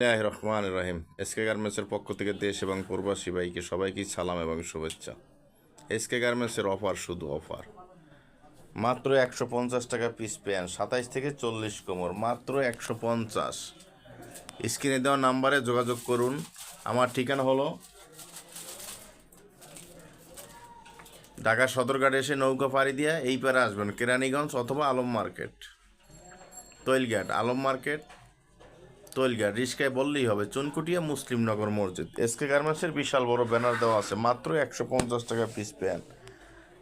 বিসমিল্লাহির রহমান রহিম। এসকে গার্মেন্টসের পক্ষ থেকে দেশ এবং প্রবাসী ভাইকে সবাইকে সালাম এবং শুভেচ্ছা। এসকে গার্মেন্টসের অফার শুধু অফার। মাত্র একশো পঞ্চাশ টাকা পিস প্যান্ট, সাতাইশ থেকে চল্লিশ কোমর, মাত্র একশো পঞ্চাশ। স্ক্রিনে দেওয়া নাম্বারে যোগাযোগ করুন। আমার ঠিকানা হলো ঢাকা সদরঘাটে এসে নৌকা পাড়ি দিয়ে এই পারে আসবেন। কেরানীগঞ্জ অথবা আলম মার্কেট। তৈলঘাট, আলম মার্কেট। তৈলঘাট রিস্কায় বললেই হবে, চুনকুটিয়া মুসলিমনগর মসজিদ। এসকে গার্মেন্টসের বিশাল বড় ব্যানার দেওয়া আছে, মাত্র একশো পঞ্চাশ টাকা পিস প্যান্ট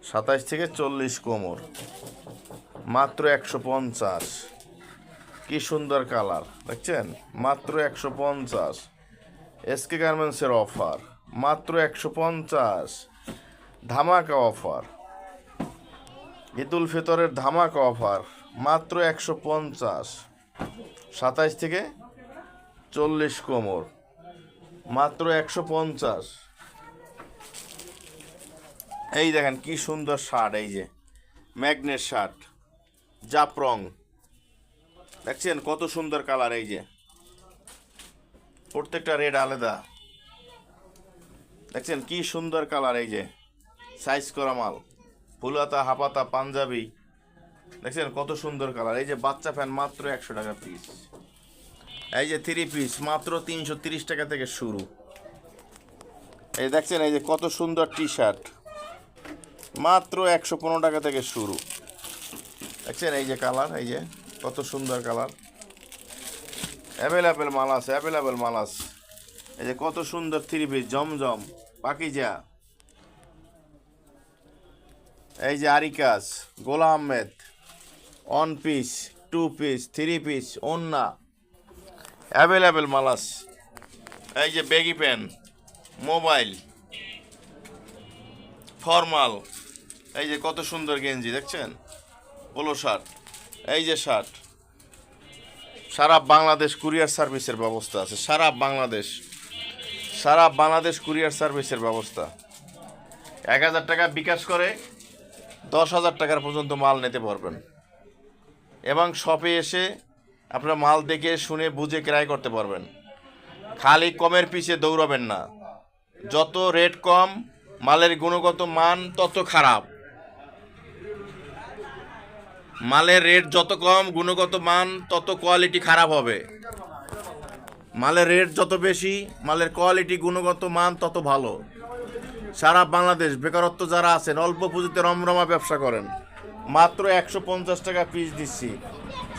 সাতাইশ থেকে চল্লিশ কোমর, মাত্র একশো পঞ্চাশ। কী সুন্দর কালার, দেখছেন? মাত্র একশো পঞ্চাশ। এসকে গার্মেন্টসের অফার, মাত্র একশো পঞ্চাশ। ধামাকা অফার। ঈদুল ফিতরের ধামাকা অফার, মাত্র একশো পঞ্চাশ। সাতাইশ থেকে চল্লিশ কোমর। মাত্র একশো পঞ্চাশ। এই দেখেন কি সুন্দর শার্ট এই যে ম্যাগনেট শার্ট জাপরং দেখছেন কত সুন্দর কালার, এই যে। প্রত্যেকটা রেড আলাদা। দেখছেন কি সুন্দর কালার, এই যে। সাইজ করা মাল। ফুলাতা, হাপাতা, পাঞ্জাবি। দেখছেন কত সুন্দর কালার, এই যে বাচ্চা ফ্যান মাত্র একশো টাকা পিস এই যে থ্রি পিস মাত্র তিনশো তিরিশ টাকা থেকে শুরু। এই দেখছেন, এই যে কত সুন্দর টি শার্ট মাত্র একশো পনেরো টাকা থেকে শুরু। দেখছেন, এই যে কালার, এই যে কত সুন্দর কালার। অ্যাভেলেবেল মাল আছে অ্যাভেলেবেল মাল আছে। এই যে কত সুন্দর থ্রি পিস জমজম, পাকিজা। এই যে আরিকাস গোলা Ahmed. One piece two piece three piece ওন্না। অ্যাভেলেবেল মালাস এই যে ব্যাগি পেন মোবাইল ফর্মাল এই যে কত সুন্দর গেঞ্জি, দেখছেন? পোলো শার্ট এই যে শার্ট সারা বাংলাদেশ কুরিয়ার সার্ভিসের ব্যবস্থা আছে, সারা বাংলাদেশ সারা বাংলাদেশ কুরিয়ার সার্ভিসের ব্যবস্থা। এক হাজার টাকা বিকাশ করে দশ হাজার টাকার পর্যন্ত মাল নিতে পারবেন। এবং শপে এসে আপনারা মাল দেখে শুনে বুঝে ক্রয় করতে পারবেন। খালি কমের পিছে দৌড়াবেন না। যত রেট কম, মালের গুণগত মান তত খারাপ। মালের রেট যত কম, গুণগত মান তত কোয়ালিটি খারাপ হবে। মালের রেট যত বেশি, মালের কোয়ালিটি গুণগত মান তত ভালো। সারা বাংলাদেশ বেকারত্ব যারা আছেন, অল্প পুঁজিতে রমরমা ব্যবসা করেন। মাত্র একশো পঞ্চাশ টাকা পিস দিচ্ছি।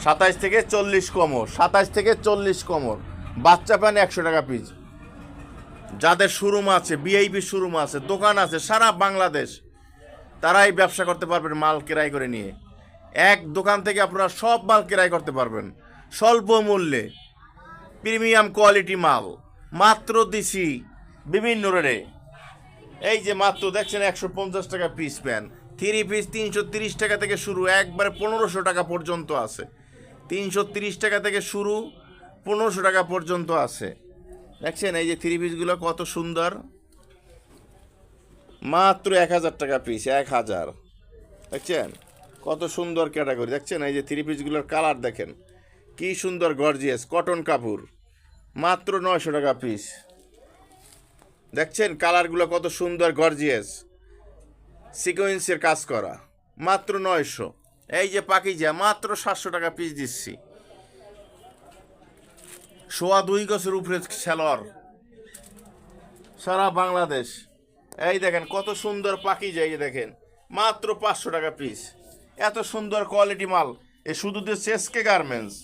সাতাইশ থেকে চল্লিশ কোমর, সাতাইশ থেকে চল্লিশ কোমর, বাচ্চা পান একশো টাকা পিস যাদের শোরুম আছে বিআইপি শোরুম আছে, দোকান আছে, সারা বাংলাদেশ, তারাই ব্যবসা করতে পারবেন মাল কেরাই করে নিয়ে। এক দোকান থেকে আপনারা সব মাল কেরাই করতে পারবেন। স্বল্প মূল্যে প্রিমিয়াম কোয়ালিটি মাল। মাত্র দিছি বিভিন্ন রেটে এই যে মাত্র, দেখছেন একশো পঞ্চাশ টাকা পিস প্যান থ্রি পিস তিনশো তিরিশ টাকা থেকে শুরু, একবারে পনেরোশো টাকা পর্যন্ত আছে। তিনশো তিরিশ টাকা থেকে শুরু, পনেরোশো টাকা পর্যন্ত আছে। দেখছেন, এই যে থ্রি পিসগুলো কত সুন্দর। মাত্র এক হাজার টাকা পিস এক হাজার। দেখছেন, কত সুন্দর ক্যাটাগরি দেখছেন, এই যে থ্রি পিসগুলোর কালার দেখেন, কি সুন্দর গর্জিয়াস কটন কাপড়। মাত্র নয়শো টাকা পিস দেখছেন কালারগুলো কত সুন্দর গর্জিয়াস সিকোয়েন্সের কাজ করা। মাত্র নয়শো। এই যে পাকিজা মাত্র সাতশো টাকা পিস দিচ্ছি। সোয়া দুই গছের উপরে সেলর। সারা বাংলাদেশ। এই দেখেন, কত সুন্দর পাখি যাই দেখেন। মাত্র পাঁচশো টাকা পিস এত সুন্দর কোয়ালিটি মাল। এ শুধু দিচ্ছে এসকে গার্মেন্টস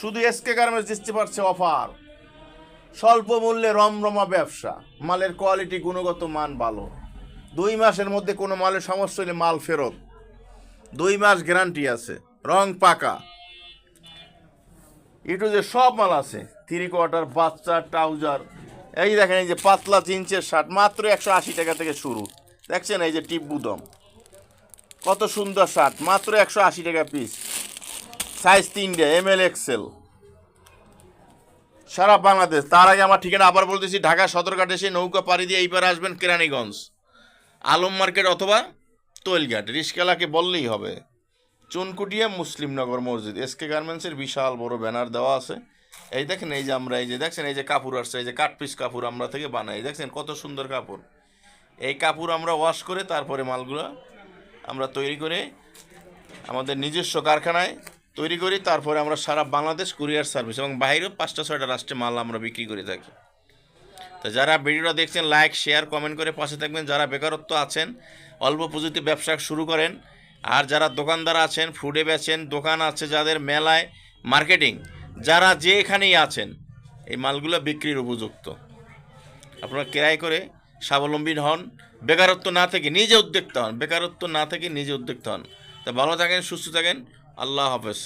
শুধু এসকে গার্মেন্টস দিতে পারছে অফার স্বল্প মূল্যে রমরমা ব্যবসা। মালের কোয়ালিটি গুণগত মান ভালো। দুই মাসের মধ্যে কোনো মালের সমস্যা হলে মাল ফেরত। দুই মাস গ্যারান্টি আছে, রং পাকা। একটু যে সব মাল আছে, থ্রি কোয়ার্টার বাচ্চা ট্রাউজার। এই দেখেন, এই যে পাতলা জিন্সের শার্ট, মাত্র একশো আশি টাকা থেকে শুরু। দেখছেন, এই যে টিপ বুদম কত সুন্দর শার্ট, মাত্র একশো আশি টাকা পিস। সাইজ তিনটে, এম এল এক্সেল। সারা বাংলাদেশ। তার আগে আমার ঠিকানা আবার বলতেছি, ঢাকা সদরঘাট এসে নৌকা পাড়ি দিয়ে এইবার আসবেন কেরানীগঞ্জ। আলম মার্কেট অথবা তৈলঘাট রিস্কালাকে বললেই হবে। চুনকুটিয়া মুসলিমনগর মসজিদ এসকে গার্মেন্টসের বিশাল বড় ব্যানার দেওয়া আছে। এই দেখেন এই যে আমরা, এই যে দেখছেন এই যে কাপড় আসছে, এই যে কাঠ পিস কাপড় আমরা থেকে বানাই। দেখছেন কত সুন্দর কাপড়। এই কাপড় আমরা ওয়াশ করে তারপরে মালগুলো আমরা তৈরি করে আমাদের নিজস্ব কারখানায় তৈরি করি। তারপরে আমরা সারা বাংলাদেশ কুরিয়ার সার্ভিস এবং বাইরেও পাঁচটা, ছয়টা রাষ্ট্রে মাল আমরা বিক্রি করে থাকি। তো যারা ভিডিওটা দেখছেন লাইক শেয়ার কমেন্ট করে পাশে থাকবেন। যারা বেকারত্ব আছেন, অল্প পুঁজিতে ব্যবসা শুরু করেন। আর যারা দোকানদার আছেন ফুডে বেচেন, দোকান আছে যাদের মেলায় মার্কেটিং যারা যে এখানেই আছেন, এই মালগুলো বিক্রির উপযুক্ত। আপনারা ক্রয় করে স্বাবলম্বী হন, বেকারত্ব না থেকে নিজে উদ্যোক্তা হন, বেকারত্ব না থেকে নিজে উদ্যোক্তা হন। তা ভালো থাকেন, সুস্থ থাকেন, আল্লাহ হাফেজ।